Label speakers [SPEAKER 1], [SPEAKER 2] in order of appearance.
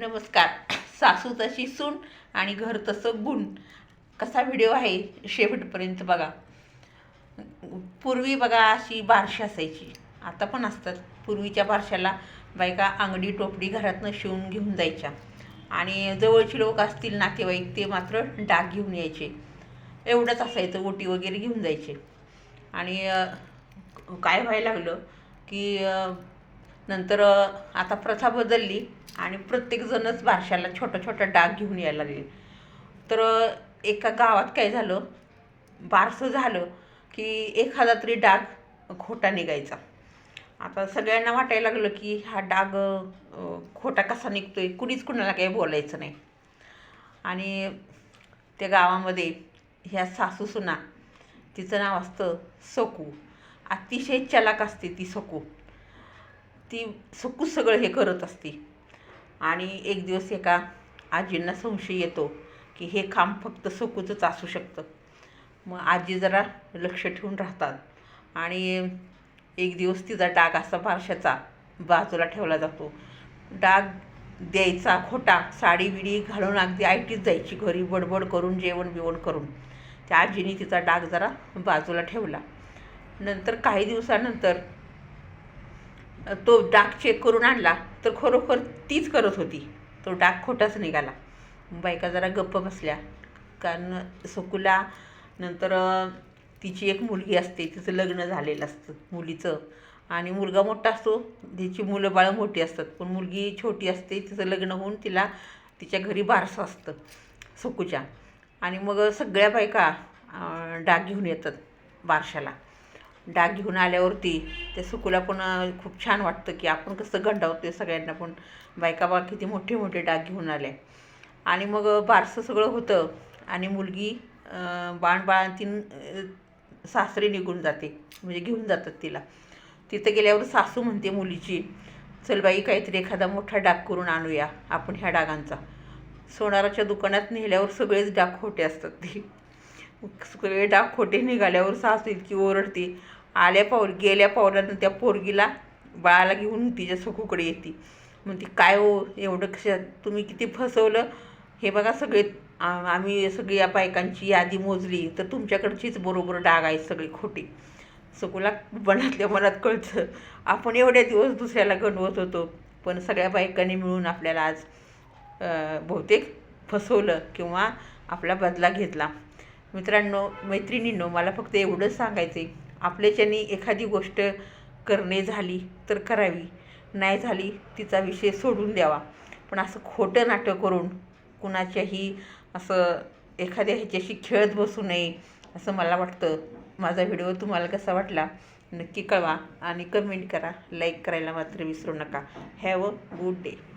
[SPEAKER 1] नमस्कार. सासू तशी सून आणि घर तसं गुण. कसा व्हिडिओ आहे शेवटपर्यंत बघा. पूर्वी बघा अशी बारशी असायची. आता पण असतात. पूर्वीच्या बारशाला बायका अंगडी टोपडी घरातनं शिवून घेऊन जायच्या. आणि जवळची लोक असतील नातेवाईक ते मात्र डाग घेऊन यायचे. एवढंच असायचं. ओटी वगैरे घेऊन जायचे. आणि काय व्हायला लागलं की नंतर आता प्रथा बदलली आणि प्रत्येकजणच बारशाला छोटा छोटा डाग घेऊन यायला लागले. तर एका गावात काय झालं? बारसं झालं की एखादा तरी डाग खोटा निघायचा. आता सगळ्यांना वाटायला लागलं की हा डाग खोटा कसा निघतोय? कुणीच कुणाला काही बोलायचं नाही. आणि त्या गावामध्ये ह्या सासू सुना तिचं नाव असतं सकू अतिशय चलाक असते ती सकू ती सकू सगळं हे करत असते. आणि एक दिवस एका आजींना संशय येतो की हे काम फक्त सकूचंच असू शकतं. मग आजी जरा लक्ष ठेवून राहतात. आणि एक दिवस तिचा डाग असा बारशाचा बाजूला ठेवला जातो. डाग द्यायचा खोटा साडी बिडी घालून अगदी आयटीत जायची घरी बडबड करून जेवण बिवण करून. त्या आजीने तिचा डाग जरा बाजूला ठेवला. नंतर काही दिवसानंतर तो डाग चेक करून आणला तर खरोखर तीच करत होती. तो डाग खोटाच निघाला. बायका जरा गप्प बसल्या. कारण सकुला नंतर तिची एक मुलगी असते तिचं लग्न झालेलं असतं मुलीचं. आणि मुलगा मोठा असतो तिची मुलं बाळं मोठी असतात. पण मुलगी छोटी असते तिचं लग्न होऊन तिला तिच्या घरी बारसं असतं सकूच्या. आणि मग सगळ्या बायका डाग घेऊन येतात बारशाला. डाग घेऊन आल्यावरती त्या सुकूला पण खूप छान वाटतं की आपण कसं गंडावतोय सगळ्यांना पण बायका बा किती मोठे मोठे डाग घेऊन आले आणि मग बारसं सगळं होतं आणि मुलगी बाणबाळांतीन बाण सासरी निघून जाते. म्हणजे घेऊन जातात तिला. तिथं गेल्यावर सासू म्हणते मुलीची चल बाई काहीतरी एखादा मोठा डाग करून आणूया आपण ह्या डागांचा. सोनाराच्या दुकानात नेल्यावर सगळेच डाग खोटे असतात ते. सगळे डाग खोटे निघाल्यावर सासू इतकी ओरडते. आल्या पाऊल गेल्या पावलानं त्या पोरगीला बाळाला घेऊन तिच्या सखूकडे येते. म्हणते काय हो एवढं कशा तुम्ही किती फसवलं? हे बघा सगळे आम्ही सगळी या बायकांची यादी मोजली तर तुमच्याकडचीच बरोबर डाग आहेत सगळे खोटे. सगळ्या मनातल्या मनात कळतं आपण एवढ्या दिवस दुसऱ्याला गणवत होतो पण सगळ्या बायकांनी मिळून आपल्याला आज बहुतेक फसवलं किंवा आपला बदला घेतला. मित्रांनो मैत्रिणींनो मला फक्त एवढंच सांगायचं आहे आपल्याच्यानी एखादी गोष्ट करणे झाली तर करावी. नाही झाली तिचा विषय सोडून द्यावा. पण असं खोटं नाटक करून कुणाच्याही असं एखाद्या ह्याच्याशी खेळत बसू नये असं मला वाटतं. माझा व्हिडिओ तुम्हाला कसा वाटला नक्की कळवा आणि कमेंट करा. लाईक करायला मात्र विसरू नका. Have a good day.